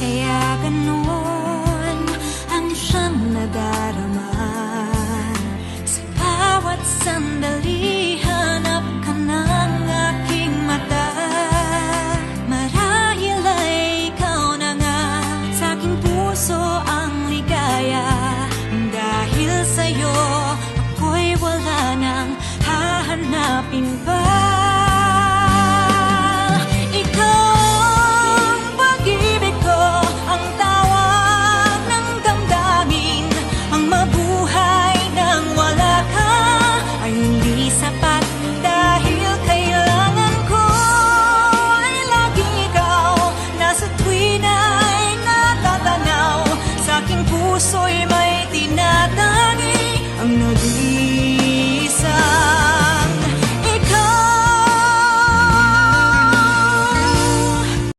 Kaya ganun ang siyang nadarama. Sa bawat sandali hanap ka ng aking mata. Marahil ay ikaw na nga sa aking puso ang ligaya. Dahil sa'yo ako'y wala nang hahanapin pa. see.